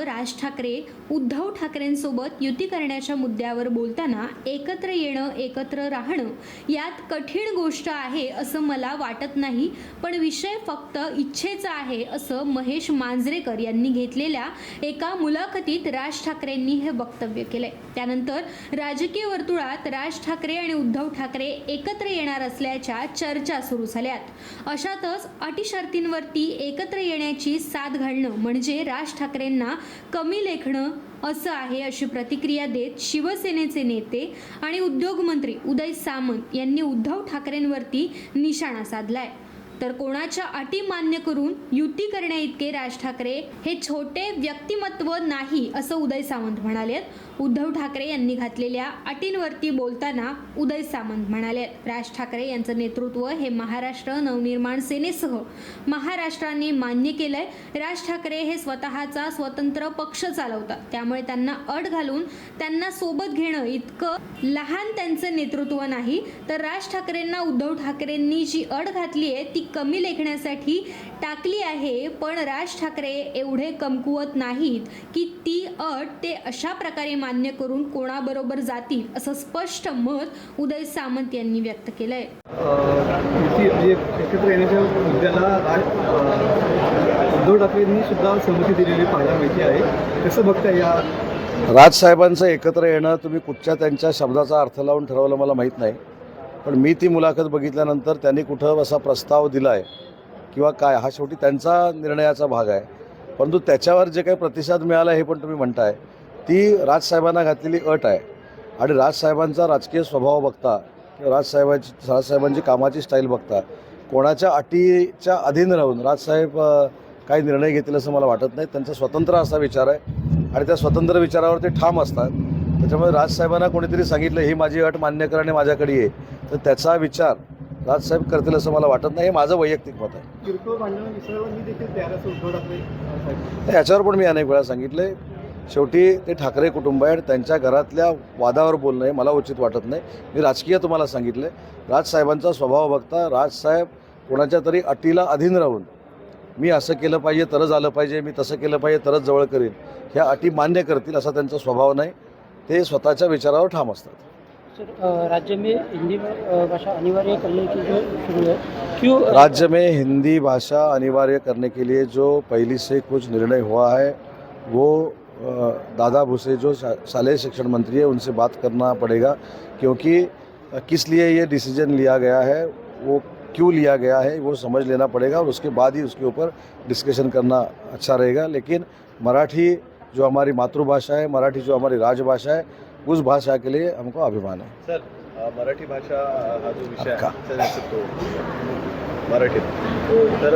राज ठाकरे उद्धव ठाकरेंसोबत युती करण्याच्या मुद्द्यावर बोलताना एकत्र येणं एकत्र राहणं यात कठीण गोष्ट आहे असं मला वाटत नाही पण विषय फक्त इच्छेचा आहे असं महेश मांजरेकर यांनी घेतलेल्या एका मुलाखतीत राज ठाकरेंनी हे वक्तव्य केलंय. त्यानंतर राजकीय वर्तुळात राज ठाकरे आणि उद्धव ठाकरे एकत्र येणार असल्याच्या चर्चा सुरू झाल्यात. अशातच अटी शर्तींवरती एकत्र येण्याची साथ घालणं म्हणजे राज ठाकरेंना कमी लेखणं असं आहे अशी प्रतिक्रिया देत शिवसेनेचे नेते आणि उद्योगमंत्री उदय सामंत यांनी उद्धव ठाकरेंवरती निशाणा साधलाय. तर कोणाच्या अटी मान्य करून युती करण्या इतके राज ठाकरे हे छोटे व्यक्तिमत्व नाही असं उदय सावंत म्हणालेत. उद्धव ठाकरे यांनी घातलेल्या अटींवरती बोलताना उदय सामंत म्हणाले राज ठाकरे यांचं नेतृत्व हे महाराष्ट्र नवनिर्माण सेनेसह महाराष्ट्राने मान्य केलंय. राज ठाकरे हे स्वतःचा स्वतंत्र पक्ष चालवतात. त्यामुळे त्यांना अट घालून त्यांना सोबत घेणं इतकं लहान त्यांचं नेतृत्व नाही. तर राज ठाकरेंना उद्धव ठाकरेंनी जी अट घातली आहे ती कमी लेखण्यासाठी टाकली आहे पण राज ठाकरे एवढे कमकुवत नाहीत की ती अट ते अशा प्रकारे मान्य करून कोणाबरोबर जातील असं स्पष्ट मत उदय सामंत यांनी व्यक्त केलंय. युती म्हणजे एकत्र येण्याच्या मुद्द्याला उद्धव ठाकरेंनी सुद्धा सहमती दिलेली पाहायला माहिती आहे. कसं बघताय या? राजसाहेबांचं एकत्र येणं तुम्ही कुठच्या त्यांच्या शब्दाचा अर्थ लावून ठरवलं मला माहीत नाही. पण मी ती मुलाखत बघितल्यानंतर त्यांनी कुठं असा प्रस्ताव दिला आहे किंवा काय हा शेवटी त्यांचा निर्णयाचा भाग आहे. परंतु त्याच्यावर जे काही प्रतिसाद मिळाला हे पण तुम्ही म्हणताय ती राजसाहेबांना घातलेली अट आहे. आणि राजसाहेबांचा राजकीय स्वभाव बघता किंवा राजसाहेबांची राजसाहेबांची कामाची स्टाईल बघता कोणाच्या अटीच्या अधीन राहून राजसाहेब काही निर्णय घेतील असं मला वाटत नाही. त्यांचा स्वतंत्र असा विचार आहे. आणि त्या स्वतंत्र विचारावर ते ठाम असतात. त्याच्यामुळे राजसाहेबांना कोणीतरी सांगितलं ही माझी अट मान्य करणे माझ्याकडे ये. तर त्याचा विचार राजसाहेब करतील असं मला वाटत नाही. हे माझं वैयक्तिक मत आहे. याच्यावर पण मी अनेक वेळा सांगितलं. शेवटी ते ठाकरे कुटुंब आहे त्यांच्या घरातल्या वादावर बोलणं हे मला उचित वाटत नाही. मी राजकीय तुम्हाला सांगितलं. राजसाहेबांचा स्वभाव बघता राजसाहेब कोणाच्या तरी अटीला अधीन राहून मी असं केलं पाहिजे तरच झालं पाहिजे मी तसं केलं पाहिजे तरच जवळ करीन. ह्या अटी मान्य करतील असा त्यांचा स्वभाव नाही. ते स्वतःच्या विचारावर ठाम असतात. राज्य में हिंदी भाषा अनिवार्य करने की जो शुरू है, क्यों राज्य में हिंदी भाषा अनिवार्य करने के लिए जो पहले से कुछ निर्णय हुआ है, वो दादा भूसे जो शालेय शिक्षण मंत्री है, उनसे बात करना पड़ेगा, क्योंकि किस लिए ये डिसीज़न लिया गया है, वो क्यों लिया गया है, वो समझ लेना पड़ेगा और उसके बाद ही उसके ऊपर डिस्कशन करना अच्छा रहेगा। लेकिन मराठी जो हमारी मातृभाषा है, मराठी जो हमारी राजभाषा है उस भाषा के लिए हमको अभिमान है। सर मराठी भाषा हा जो विषय. आहे तो मराठीत तर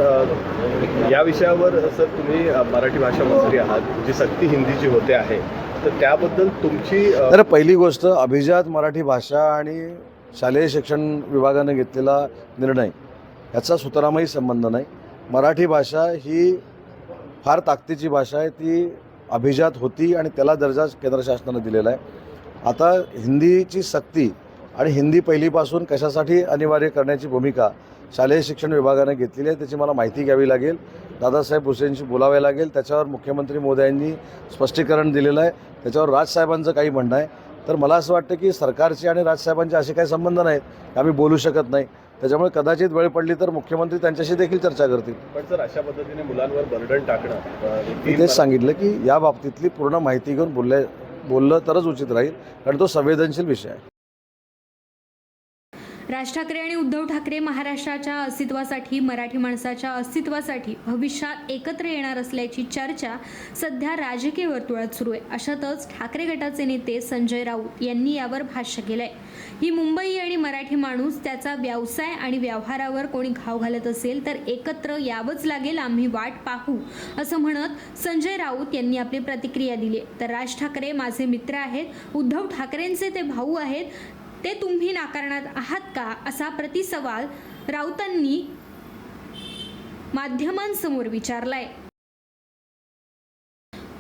या विषयावर सर तुम्ही मराठी भाषा मंत्री आहात जी सक्ती हिंदीची होते आहे तर त्याबद्दल तुमची तर पहिली गोष्ट अभिजात मराठी भाषा आणि शालेय शिक्षण विभागाने घेतलेला निर्णय याचा सुतरामही संबंध नाही. मराठी भाषा ही फार ताकदीची भाषा आहे ती अभिजात होती आणि त्याला दर्जा केंद्र शासनानं दिलेला आहे. आता हिंदीची सक्ती आणि हिंदी पहिलीपासून कशासाठी अनिवार्य करण्याची भूमिका शालेय शिक्षण विभागाने घेतलेली आहे त्याची मला माहिती घ्यावी लागेल. दादासाहेब भुसेंशी बोलावे लागेल. त्याच्यावर मुख्यमंत्री मोदयांनी स्पष्टीकरण दिलेलं आहे. त्याच्यावर राजसाहेबांचं काही म्हणणं आहे. तर मला असं वाटतं की सरकारचे आणि राजसाहेबांचे असे काही संबंध नाहीत की आम्ही बोलू शकत नाही. त्याच्यामुळे कदाचित वेळ पडली तर मुख्यमंत्री त्यांच्याशी देखील चर्चा करतील. पण सर अशा पद्धतीने मुलांवर बर्डन टाकणं मी तेच सांगितलं की या बाबतीतली पूर्ण माहिती घेऊन बोलले बोललं तरच उचित राहील कारण तो संवेदनशील विषय आहे. राज ठाकरे आणि उद्धव ठाकरे महाराष्ट्राच्या अस्तित्वासाठी मराठी माणसाच्या अस्तित्वासाठी भविष्यात एकत्र येणार असल्याची चर्चा सध्या राजकीय वर्तुळात सुरू आहे. अशातच ठाकरे गटाचे नेते संजय राऊत यांनी यावर भाष्य केलंय. ही मुंबई आणि मराठी माणूस त्याचा व्यवसाय आणि व्यवहारावर कोणी घाव घालत असेल तर एकत्र यावंच लागेल आम्ही वाट पाहू असं म्हणत संजय राऊत यांनी आपली प्रतिक्रिया दिली. तर राज ठाकरे माझे मित्र आहेत उद्धव ठाकरेंचे ते भाऊ आहेत ते तुम्ही नाकारणार आहात का? असा प्रतिसवाल राऊतांनी माध्यमांसमोर विचारलाय.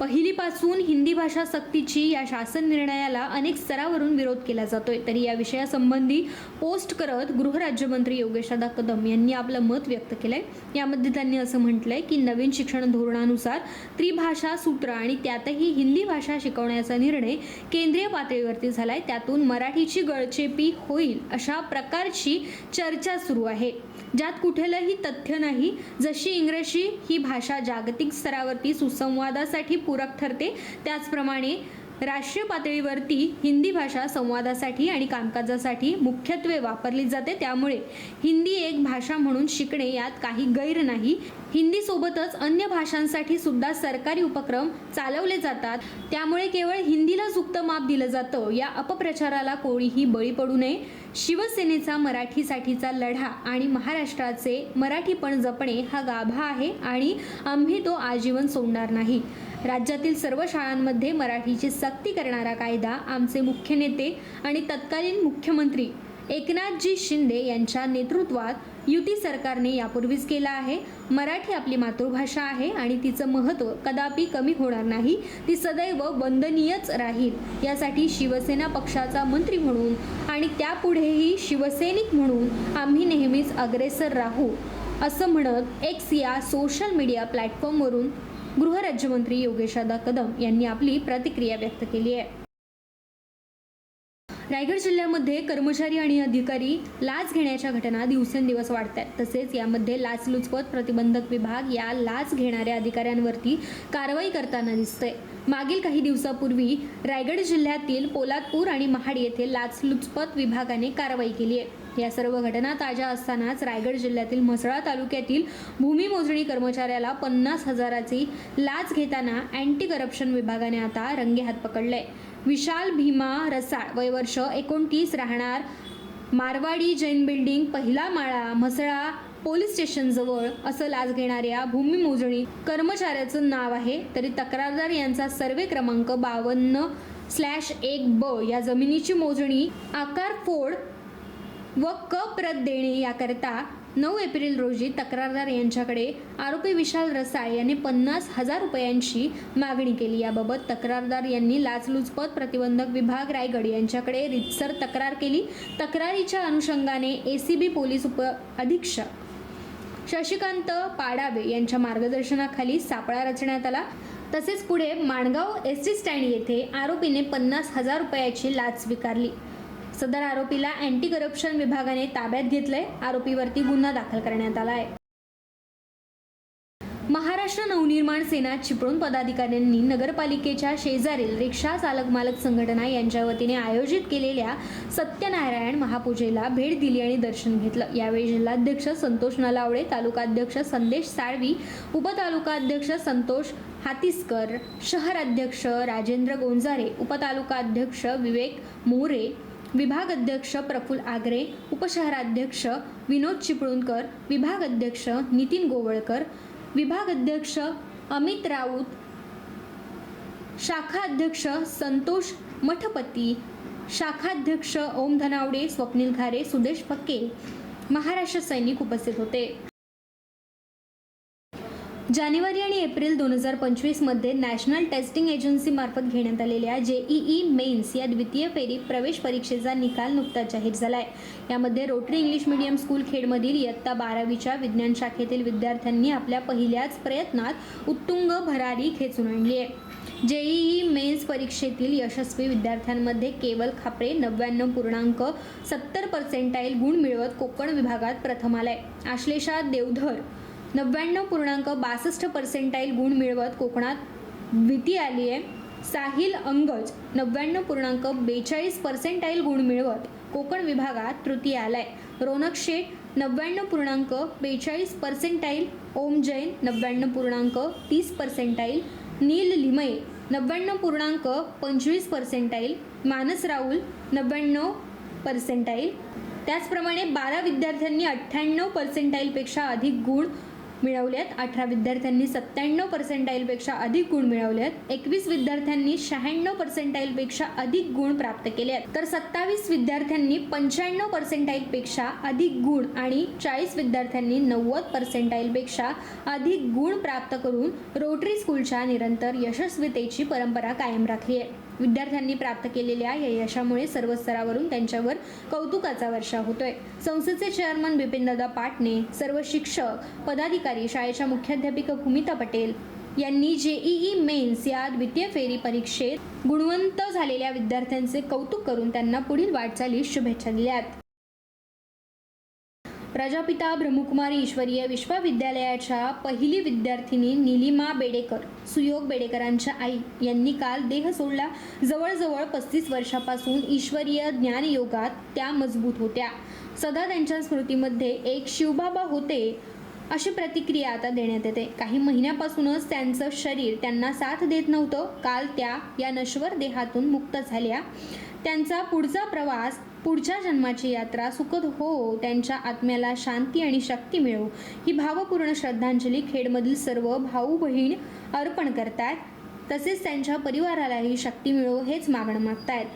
पहिलीपासून हिंदी भाषा सक्तीची या शासन निर्णयाला अनेक स्तरावरून विरोध केला जातोय. तरी या विषयासंबंधी पोस्ट करत गृहराज्यमंत्री योगेशदा कदम यांनी आपलं मत व्यक्त केलंय. यामध्ये त्यांनी असं म्हटलंय की नवीन शिक्षण धोरणानुसार त्रिभाषा सूत्र आणि त्यातही हिंदी भाषा शिकवण्याचा निर्णय केंद्रीय पातळीवरती झालाय. त्यातून मराठीची गळचेपी होईल अशा प्रकारची चर्चा सुरू आहे. ज्यात कुठलंही तथ्य नाही जशी इंग्रजी ही भाषा जागतिक स्तरावरती सुसंवादासाठी पूरक ठरते त्याचप्रमाणे राष्ट्रीय पातळीवरती हिंदी भाषा संवादासाठी आणि कामकाजासाठी मुख्यत्वे वापरली जाते. त्यामुळे हिंदी एक भाषा म्हणून शिकणे यात काही गैर नाही. हिंदी सोबतच अन्य भाषांसाठी सुद्धा सरकारी उपक्रम चालवले जातात. त्यामुळे केवळ हिंदी चुकतं माप दिलं जातं. या अपप्रचाराला कोणीही बळी पडू नये. शिवसेनेचा मराठीसाठीचा लढा आणि महाराष्ट्राचे मराठीपण जपणे हा गाभा आहे आणि आम्ही तो आजीवन सोडणार नाही. राज्यातील सर्व शाळांमध्ये मराठीची सक्ती करणारा कायदा आमचे मुख्य नेते आणि तत्कालीन मुख्यमंत्री एकनाथजी शिंदे यांच्या नेतृत्वात युती सरकारने यापूर्वीच केला आहे. मराठी आपली मातृभाषा आहे आणि तिचं महत्त्व कदापि कमी होणार नाही. ती सदैव वंदनीयच राहील. यासाठी शिवसेना पक्षाचा मंत्री म्हणून आणि त्यापुढेही शिवसैनिक म्हणून आम्ही नेहमीच अग्रेसर राहू असं म्हणत एक्स या सोशल मीडिया प्लॅटफॉर्मवरून गृहराज्यमंत्री योगेशादा कदम यांनी आपली प्रतिक्रिया व्यक्त केली आहे. रायगड जिल्ह्यामध्ये कर्मचारी आणि अधिकारी लाच घेण्याच्या घटना दिवसेंदिवस वाढत आहेत तसेच यामध्ये लाचलुचपत प्रतिबंधक विभाग या लाच घेणाऱ्या अधिकाऱ्यांवरती कारवाई करताना दिसते मागील काही दिवसापूर्वी रायगड जिल्ह्यातील पोलादपूर आणि महाड येथे लाचलुचपत विभागाने कारवाई केली आहे. या सर्व घटना ताज्या असतानाच रायगड जिल्ह्यातील म्हसळा तालुक्यातील भूमी मोजणी कर्मचाऱ्याला पन्नास हजाराची लाच घेताना अँटी करप्शन विभागाने आता रंगेहात पकडले विशाल भीमा रसाळ वय वर्ष एकोणतीस राहणार. मारवाडी जैन बिल्डिंग पहिला माळा म्हसळा पोलीस स्टेशनजवळ असं लाच घेणाऱ्या भूमी मोजणी कर्मचाऱ्याचं नाव आहे. तरी तक्रारदार यांचा सर्वे क्रमांक बावन्न स्लॅश एक ब या जमिनीची मोजणी आकार फोड व क प्रत देणे याकरता नऊ एप्रिल रोजी तक्रारदार यांच्याकडे आरोपी विशाल रसाळ यांनी पन्नास हजार रुपयांची मागणी केली. याबाबत तक्रारदार यांनी लाचलुचपत प्रतिबंधक विभाग रायगड यांच्याकडे रितसर तक्रार केली. तक्रारीच्या अनुषंगाने ए सी बी पोलीस उप अधीक्षक शशिकांत पाडावे यांच्या मार्गदर्शनाखाली सापळा रचण्यात आला. तसेच पुढे माणगाव एस टी स्टँड येथे आरोपीने पन्नास हजार रुपयाची लाच स्वीकारली. सदर आरोपीला अँटी करप्शन विभागाने ताब्यात घेतलंय. आरोपीवरती गुन्हा दाखल करण्यात आला आहे महाराष्ट्र नवनिर्माण सेना चिपळूण पदाधिकाऱ्यांनी नगरपालिकेच्या शेजारील रिक्षा चालक मालक संघटना यांच्या वतीने आयोजित केलेल्या सत्यनारायण महापूजेला भेट दिली आणि दर्शन घेतलं. यावेळी जिल्हाध्यक्ष संतोष नलावडे तालुकाध्यक्ष संदेश साळवी उपतालुकाध्यक्ष संतोष हातिस्कर शहराध्यक्ष राजेंद्र गोंजारे उपतालुकाध्यक्ष विवेक मोरे विभाग अध्यक्ष प्रफुल आगरे उपशहराध्यक्ष विनोद चिपळूणकर विभाग अध्यक्ष नितीन गोवळकर विभाग अध्यक्ष अमित राऊत शाखा अध्यक्ष संतोष मठपती शाखाध्यक्ष ओम धनावडे स्वप्नील घारे सुदेश फक्के महाराष्ट्र सैनिक उपस्थित होते. जानेवारी आणि एप्रिल दोन हजार पंचवीसमध्ये नॅशनल टेस्टिंग एजन्सीमार्फत घेण्यात आलेल्या जेईई मेन्स या द्वितीय फेरी प्रवेश परीक्षेचा निकाल नुकताच जाहीर झाला आहे यामध्ये रोटरी इंग्लिश मीडियम स्कूल खेडमधील इयत्ता बारावीच्या विज्ञान शाखेतील विद्यार्थ्यांनी आपल्या पहिल्याच प्रयत्नात उत्तुंग भरारी खेचून आणली आहे. जेईई मेन्स परीक्षेतील यशस्वी विद्यार्थ्यांमध्ये केवल खापरे नव्याण्णव पूर्णांक सत्तर पर्सेंटाईल गुण मिळवत कोकण विभागात प्रथम आलाय. आश्लेषा देवधर नव्याण्णव पूर्णांक बासष्ट पर्सेंटाईल गुण मिळवत कोकणात द्वितीय आली आहे. साहिल अंगज नव्याण्णव पूर्णांक बेचाळीस पर्सेंटाईल गुण मिळवत कोकण विभागात तृतीय आलाय. रोनक शेठ नव्याण्णव पूर्णांक बेचाळीस पर्सेंटाईल ओम जैन नव्याण्णव पूर्णांक तीस पर्सेंटाईल नील लिमये नव्याण्णव पूर्णांक पंचवीस पर्सेंटाईल मानस राहुल नव्याण्णव पर्सेंटाईल त्याचप्रमाणे बारा विद्यार्थ्यांनी अठ्ठ्याण्णव पर्सेंटाईलपेक्षा अधिक गुण मिळवल्यात अठरा विद्यार्थ्यांनी सत्त्याण्णव पर्सेंटाईलपेक्षा अधिक गुण मिळवले आहेत एकवीस विद्यार्थ्यांनी शहाण्णव पर्सेंटाईलपेक्षा अधिक गुण प्राप्त केले आहेत तर सत्तावीस विद्यार्थ्यांनी पंच्याण्णव पर्सेंटाईलपेक्षा अधिक गुण आणि चाळीस विद्यार्थ्यांनी नव्वद पर्सेंटाईलपेक्षा अधिक गुण प्राप्त करून रोटरी स्कूलच्या निरंतर यशस्वीतेची परंपरा कायम राखली आहे. विद्यार्थ्यांनी प्राप्त केलेल्या या यशामुळे सर्व स्तरावरून त्यांच्यावर कौतुकाचा वर्षा होतोय. संस्थेचे चेअरमन बिपिनदादा पाटणे सर्व शिक्षक पदाधिकारी शाळेच्या मुख्याध्यापिका भूमिता पटेल यांनी जेईई मेन्स या द्वितीय फेरी परीक्षेत गुणवंत झालेल्या विद्यार्थ्यांचे कौतुक करून त्यांना पुढील वाटचालीस शुभेच्छा दिल्यात. प्रजापिता ब्रह्मकुमारी ईश्वरीय विश्वविद्यालयाच्या पहिली विद्यार्थिनी निलिमा बेडेकर सुयोग बेडेकरांच्या आई यांनी काल देह सोडला. जवळजवळ पस्तीस वर्षापासून ईश्वरीय ज्ञानयोगात त्या मजबूत होत्या. सदा त्यांच्या स्मृतीमध्ये एक शिवबाबा होते अशी प्रतिक्रिया आता देण्यात येते. काही महिन्यापासूनच त्यांचं शरीर त्यांना साथ देत नव्हतं. काल त्या या नश्वर देहातून मुक्त झाल्या. त्यांचा पुढचा प्रवास पुढच्या जन्माची यात्रा सुखद हो त्यांच्या आत्म्याला शांती आणि शक्ती मिळो. ही भावपूर्ण श्रद्धांजली खेडमधील सर्व भाऊ बहीण अर्पण करतात तसेच त्यांच्या परिवारालाही शक्ती मिळो हेच मागणं मागतायत.